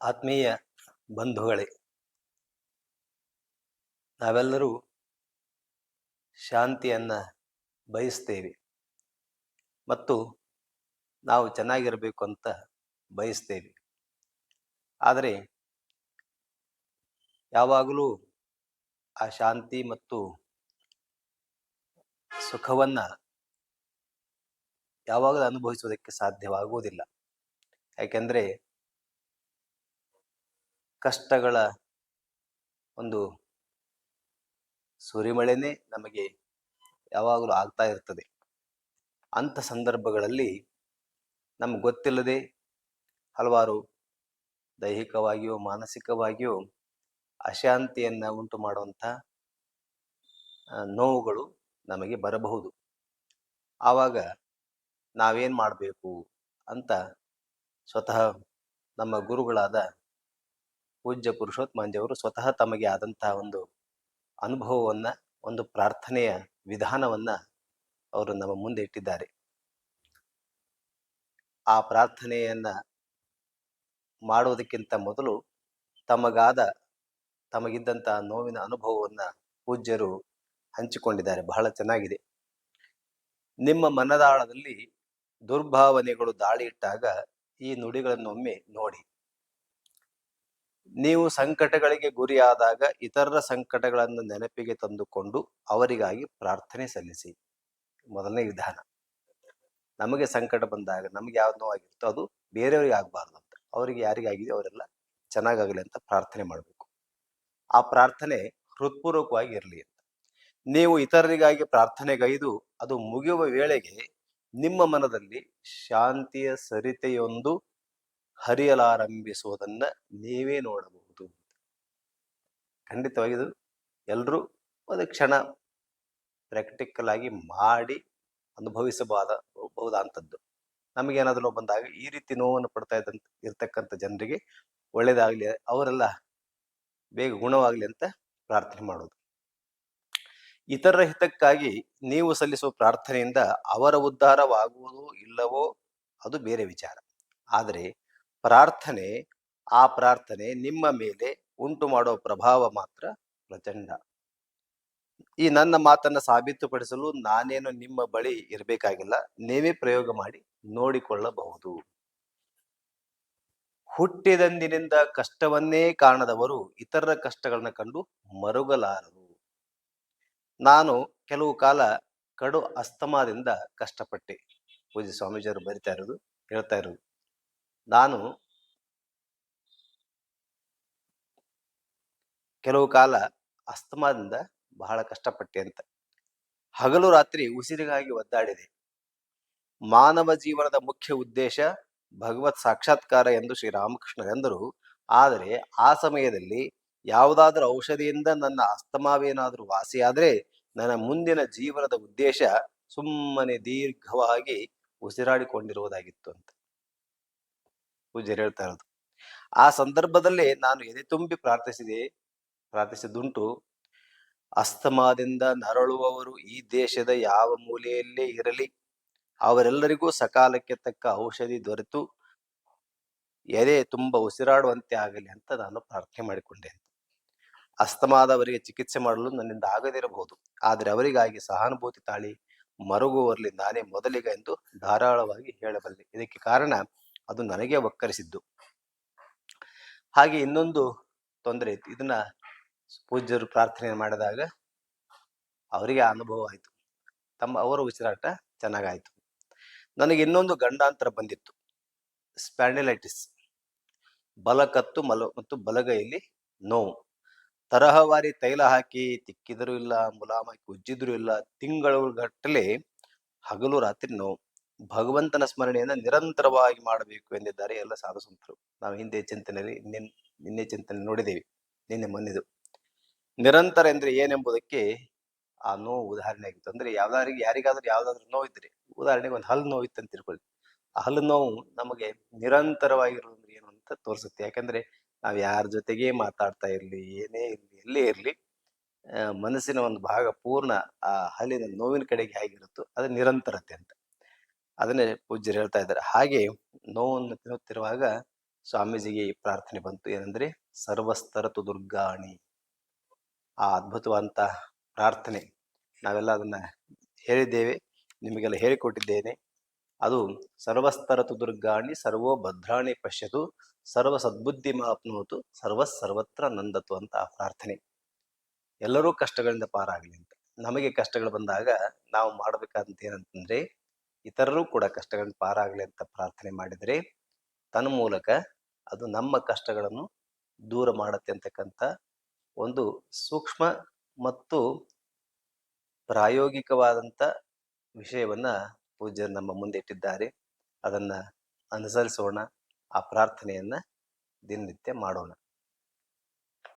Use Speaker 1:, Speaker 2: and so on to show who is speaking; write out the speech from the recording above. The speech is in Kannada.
Speaker 1: ಆತ್ಮೀಯ ಬಂಧುಗಳೇ, ನಾವೆಲ್ಲರೂ ಶಾಂತಿಯನ್ನು ಬಯಸ್ತೇವೆ ಮತ್ತು ನಾವು ಚೆನ್ನಾಗಿರಬೇಕು ಅಂತ ಬಯಸ್ತೇವೆ. ಆದರೆ ಯಾವಾಗಲೂ ಆ ಶಾಂತಿ ಮತ್ತು ಸುಖವನ್ನು ಯಾವಾಗಲೂ ಅನುಭವಿಸುವುದಕ್ಕೆ ಸಾಧ್ಯವಾಗುವುದಿಲ್ಲ. ಯಾಕೆಂದ್ರೆ ಕಷ್ಟಗಳ ಒಂದು ಸುರಿಮಳೆನೇ ನಮಗೆ ಯಾವಾಗಲೂ ಆಗ್ತಾ ಇರ್ತದೆ. ಅಂಥ ಸಂದರ್ಭಗಳಲ್ಲಿ ನಮ್ಗೆ ಗೊತ್ತಿಲ್ಲದೆ ಹಲವಾರು ದೈಹಿಕವಾಗಿಯೋ, ಮಾನಸಿಕವಾಗಿಯೋ ಅಶಾಂತಿಯನ್ನು ಉಂಟು ಮಾಡುವಂಥ ನೋವುಗಳು ನಮಗೆ ಬರಬಹುದು. ಆವಾಗ ನಾವೇನು ಮಾಡಬೇಕು ಅಂತ ಸ್ವತಃ ನಮ್ಮ ಗುರುಗಳಾದ ಪೂಜ್ಯ ಪುರುಷೋತ್ತಮಾಂಜವರು ಸ್ವತಃ ತಮಗೆ ಆದಂತಹ ಒಂದು ಅನುಭವವನ್ನ, ಒಂದು ಪ್ರಾರ್ಥನೆಯ ವಿಧಾನವನ್ನ ಅವರು ನಮ್ಮ ಮುಂದೆ ಇಟ್ಟಿದ್ದಾರೆ. ಆ ಪ್ರಾರ್ಥನೆಯನ್ನ ಮಾಡುವುದಕ್ಕಿಂತ ಮೊದಲು ತಮಗಾದ ತಮಗಿದ್ದಂತಹ ನೋವಿನ ಅನುಭವವನ್ನ ಪೂಜ್ಯರು ಹಂಚಿಕೊಂಡಿದ್ದಾರೆ. ಬಹಳ ಚೆನ್ನಾಗಿದೆ. ನಿಮ್ಮ ಮನದಾಳದಲ್ಲಿ ದುರ್ಭಾವನೆಗಳು ದಾಳಿ ಇಟ್ಟಾಗ ಈ ನುಡಿಗಳನ್ನೊಮ್ಮೆ ನೋಡಿ. ನೀವು ಸಂಕಟಗಳಿಗೆ ಗುರಿಯಾದಾಗ ಇತರರ ಸಂಕಟಗಳನ್ನು ನೆನಪಿಗೆ ತಂದುಕೊಂಡು ಅವರಿಗಾಗಿ ಪ್ರಾರ್ಥನೆ ಸಲ್ಲಿಸಿ. ಮೊದಲನೇ ವಿಧಾನ. ನಮಗೆ ಸಂಕಟ ಬಂದಾಗ ನಮಗೆ ಯಾವ್ದು ನೋವಾಗಿರುತ್ತೋ ಅದು ಬೇರೆಯವ್ರಿಗೆ ಆಗಬಾರ್ದು ಅಂತ. ಅವರಿಗೆ ಯಾರಿಗಾಗಿದೆ ಅವರೆಲ್ಲ ಚೆನ್ನಾಗಾಗಲಿ ಅಂತ ಪ್ರಾರ್ಥನೆ ಮಾಡಬೇಕು. ಆ ಪ್ರಾರ್ಥನೆ ಹೃತ್ಪೂರ್ವಕವಾಗಿ ಇರಲಿ ಅಂತ. ನೀವು ಇತರರಿಗಾಗಿ ಪ್ರಾರ್ಥನೆಗೈದು ಅದು ಮುಗಿಯುವ ವೇಳೆಗೆ ನಿಮ್ಮ ಮನದಲ್ಲಿ ಶಾಂತಿಯ ಸರಿತೆಯೊಂದು ಹರಿಯಲಾರಂಭಿಸುವುದನ್ನ ನೀವೇ ನೋಡಬಹುದು. ಖಂಡಿತವಾಗಿದು ಎಲ್ಲರೂ ಒಂದು ಕ್ಷಣ ಪ್ರಾಕ್ಟಿಕಲ್ ಆಗಿ ಮಾಡಿ ಅನುಭವಿಸಬಾದ ಬಹುದಾಂಥದ್ದು ನಮಗೇನಾದ್ರೂ ಬಂದಾಗ ಈ ರೀತಿ ನೋವನ್ನು ಪಡ್ತಾ ಇದ್ದಂತ, ಇರ್ತಕ್ಕಂಥ ಜನರಿಗೆ ಒಳ್ಳೇದಾಗ್ಲಿ, ಅವರೆಲ್ಲ ಬೇಗ ಗುಣವಾಗ್ಲಿ ಅಂತ ಪ್ರಾರ್ಥನೆ ಮಾಡೋದು. ಇತರರ ಹಿತಕ್ಕಾಗಿ ನೀವು ಸಲ್ಲಿಸುವ ಪ್ರಾರ್ಥನೆಯಿಂದ ಅವರ ಉದ್ಧಾರವಾಗುವುದೋ ಇಲ್ಲವೋ ಅದು ಬೇರೆ ವಿಚಾರ. ಆದರೆ ಪ್ರಾರ್ಥನೆ, ಆ ಪ್ರಾರ್ಥನೆ ನಿಮ್ಮ ಮೇಲೆ ಉಂಟು ಮಾಡೋ ಪ್ರಭಾವ ಮಾತ್ರ ಪ್ರಚಂಡ. ಈ ನನ್ನ ಮಾತನ್ನ ಸಾಬೀತುಪಡಿಸಲು ನಾನೇನು ನಿಮ್ಮ ಬಳಿ ಇರಬೇಕಾಗಿಲ್ಲ. ನೀವೇ ಪ್ರಯೋಗ ಮಾಡಿ ನೋಡಿಕೊಳ್ಳಬಹುದು. ಹುಟ್ಟಿದಂದಿನಿಂದ ಕಷ್ಟವನ್ನೇ ಕಾಣದವರು ಇತರರ ಕಷ್ಟಗಳನ್ನ ಕಂಡು ಮರುಗಲಾರರು. ನಾನು ಕೆಲವು ಕಾಲ ಕಡು ಅಸ್ತಮಾದಿಂದ ಕಷ್ಟಪಟ್ಟೆ. ಪೂಜೆ ಸ್ವಾಮೀಜಿಯವರು ಬರಿತಾ ಇರೋದು, ಹೇಳ್ತಾ ಇರೋದು. ನಾನು ಕೆಲವು ಕಾಲ ಅಸ್ತಮಾದಿಂದ ಬಹಳ ಕಷ್ಟಪಟ್ಟೆ ಅಂತ. ಹಗಲು ರಾತ್ರಿ ಉಸಿರಿಗಾಗಿ ಒದ್ದಾಡಿದೆ. ಮಾನವ ಜೀವನದ ಮುಖ್ಯ ಉದ್ದೇಶ ಭಗವತ್ ಸಾಕ್ಷಾತ್ಕಾರ ಎಂದು ಶ್ರೀರಾಮಕೃಷ್ಣರೆಂದರು ಆದರೆ ಆ ಸಮಯದಲ್ಲಿ ಯಾವುದಾದ್ರೂ ಔಷಧಿಯಿಂದ ನನ್ನ ಅಸ್ತಮಾವೇನಾದ್ರೂ ವಾಸಿಯಾದ್ರೆ ನನ್ನ ಮುಂದಿನ ಜೀವನದ ಉದ್ದೇಶ ಸುಮ್ಮನೆ ದೀರ್ಘವಾಗಿ ಉಸಿರಾಡಿಕೊಂಡಿರುವುದಾಗಿತ್ತು ಅಂತ. ಪೂಜ್ಯರು ಹೇಳ್ತಾ ಇರೋದು. ಆ ಸಂದರ್ಭದಲ್ಲಿ ನಾನು ಎದೆ ತುಂಬಿ ಪ್ರಾರ್ಥಿಸಿದೆ ಪ್ರಾರ್ಥಿಸಿದುಂಟು ಅಸ್ತಮಾದಿಂದ ನರಳುವವರು ಈ ದೇಶದ ಯಾವ ಮೂಲೆಯಲ್ಲೇ ಇರಲಿ, ಅವರೆಲ್ಲರಿಗೂ ಸಕಾಲಕ್ಕೆ ತಕ್ಕ ಔಷಧಿ ದೊರೆತು, ಎದೆ ತುಂಬ ಉಸಿರಾಡುವಂತೆ ಆಗಲಿ ಅಂತ ನಾನು ಪ್ರಾರ್ಥನೆ ಮಾಡಿಕೊಂಡೆ. ಅಸ್ತಮಾದವರಿಗೆ ಚಿಕಿತ್ಸೆ ಮಾಡಲು ನನ್ನಿಂದ ಆಗದಿರಬಹುದು. ಆದರೆ ಅವರಿಗಾಗಿ ಸಹಾನುಭೂತಿ ತಾಳಿ ಮರುಗುವರಲ್ಲಿ ನಾನೇ ಮೊದಲಿಗ ಎಂದು ಧಾರಾಳವಾಗಿ ಹೇಳಬಲ್ಲೆ. ಇದಕ್ಕೆ ಕಾರಣ ಅದು ನನಗೆ ಒಕ್ಕರಿಸಿದ್ದು ಹಾಗೆ ಇನ್ನೊಂದು ತೊಂದರೆ ಇತ್ತು. ಇದನ್ನ ಪೂಜ್ಯರು ಪ್ರಾರ್ಥನೆ ಮಾಡಿದಾಗ ಅವರಿಗೆ ಅನುಭವ ಆಯಿತು. ತಮ್ಮ, ಅವರ ಉಸಿರಾಟ ಚೆನ್ನಾಗಾಯ್ತು. ನನಗೆ ಇನ್ನೊಂದು ಗಂಡಾಂತರ ಬಂದಿತ್ತು. ಸ್ಪ್ಯಾಂಡಿಲೈಟಿಸ್. ಬಲಕತ್ತು ಮಲ, ಮತ್ತು ಬಲಗೈಯಲ್ಲಿ ನೋವು. ತರಹವಾರಿ ತೈಲ ಹಾಕಿ ತಿಕ್ಕಿದರೂ ಇಲ್ಲ ಮುಲಾಮಾಕಿ ಉಜ್ಜಿದ್ರು ಇಲ್ಲ, ತಿಂಗಳು ಗಟ್ಟಲೆ ಹಗಲು ರಾತ್ರಿ ನೋವು. ಭಗವಂತನ ಸ್ಮರಣೆಯನ್ನ ನಿರಂತರವಾಗಿ ಮಾಡಬೇಕು ಎಂದಿದ್ದಾರೆ ಎಲ್ಲ ಸಾಧು ಸಂತರು. ನಾವು ಹಿಂದೆ ಚಿಂತನೆಯಲ್ಲಿ ನಿನ್, ನಿನ್ನೆ ಚಿಂತನೆ ನೋಡಿದ್ದೇವೆ, ನಿನ್ನೆ ಮೊನ್ನೆದು. ನಿರಂತರ ಎಂದ್ರೆ ಏನೆಂಬುದಕ್ಕೆ ಆ ನೋವು ಉದಾಹರಣೆ ಆಗಿತ್ತು. ಅಂದ್ರೆ ಯಾವ್ದಾರಿಗೆ, ಯಾರಿಗಾದ್ರೂ ಯಾವ್ದಾದ್ರು ನೋವು ಇದ್ರೆ, ಉದಾಹರಣೆಗೆ ಒಂದು ಹಲ್ಲು ನೋವು ಇತ್ತು ಅಂತ ತಿಳ್ಕೊಳ್ಳಿ. ಆ ಹಲ್ಲು ನೋವು ನಮಗೆ ನಿರಂತರವಾಗಿರೋದು ಏನು ಅಂತ ತೋರಿಸುತ್ತೆ. ಯಾಕಂದ್ರೆ ನಾವ್ ಯಾರ ಜೊತೆಗೆ ಮಾತಾಡ್ತಾ ಇರ್ಲಿ, ಏನೇ ಇರ್ಲಿ, ಎಲ್ಲೇ ಇರ್ಲಿ ಮನಸ್ಸಿನ ಒಂದು ಭಾಗ ಪೂರ್ಣ ಆ ಹಲ್ಲಿನ ನೋವಿನ ಕಡೆಗೆ ಹೇಗಿರುತ್ತೋ ಅದು ನಿರಂತರತೆ ಅಂತ. ಅದನ್ನೇ ಪೂಜ್ಯರು ಹೇಳ್ತಾ ಇದ್ದಾರೆ. ಹಾಗೆ ನೋವನ್ನು ತಿನ್ನುತ್ತಿರುವಾಗ ಸ್ವಾಮೀಜಿಗೆ ಈ ಪ್ರಾರ್ಥನೆ ಬಂತು. ಏನಂದ್ರೆ, ಸರ್ವಸ್ತರತು ದುರ್ಗಾಣಿ. ಆ ಅದ್ಭುತವಂತ ಪ್ರಾರ್ಥನೆ. ನಾವೆಲ್ಲ ಅದನ್ನ ಹೇಳಿದ್ದೇವೆ, ನಿಮಗೆಲ್ಲ ಹೇಳಿಕೊಟ್ಟಿದ್ದೇನೆ. ಅದು, ಸರ್ವಸ್ತರತು ದುರ್ಗಾಣಿ, ಸರ್ವೋ ಭದ್ರಾಣಿ ಪಶ್ಯತು, ಸರ್ವ ಸದ್ಬುದ್ಧಿ ಮಾಪ್ನೋತು ಸರ್ವ ಸರ್ವತ್ರ ನಂದತು ಅಂತ ಆ ಪ್ರಾರ್ಥನೆ. ಎಲ್ಲರೂ ಕಷ್ಟಗಳಿಂದ ಪಾರಾಗಲಿ ಅಂತ. ನಮಗೆ ಕಷ್ಟಗಳು ಬಂದಾಗ ನಾವು ಮಾಡಬೇಕಾದಂತ ಏನಂತಂದ್ರೆ ಇತರರು ಕೂಡ ಕಷ್ಟಗಳನ್ನು ಪಾರಾಗಲಿ ಅಂತ ಪ್ರಾರ್ಥನೆ ಮಾಡಿದರೆ ತನ್ನ ಮೂಲಕ ಅದು ನಮ್ಮ ಕಷ್ಟಗಳನ್ನು ದೂರ ಮಾಡುತ್ತೆ ಅಂತಕ್ಕಂಥ ಒಂದು ಸೂಕ್ಷ್ಮ ಮತ್ತು ಪ್ರಾಯೋಗಿಕವಾದಂಥ ವಿಷಯವನ್ನ ಪೂಜ್ಯರು ನಮ್ಮ ಮುಂದೆ ಇಟ್ಟಿದ್ದಾರೆ. ಅದನ್ನ ಅನುಸರಿಸೋಣ. ಆ ಪ್ರಾರ್ಥನೆಯನ್ನ ದಿನನಿತ್ಯ ಮಾಡೋಣ.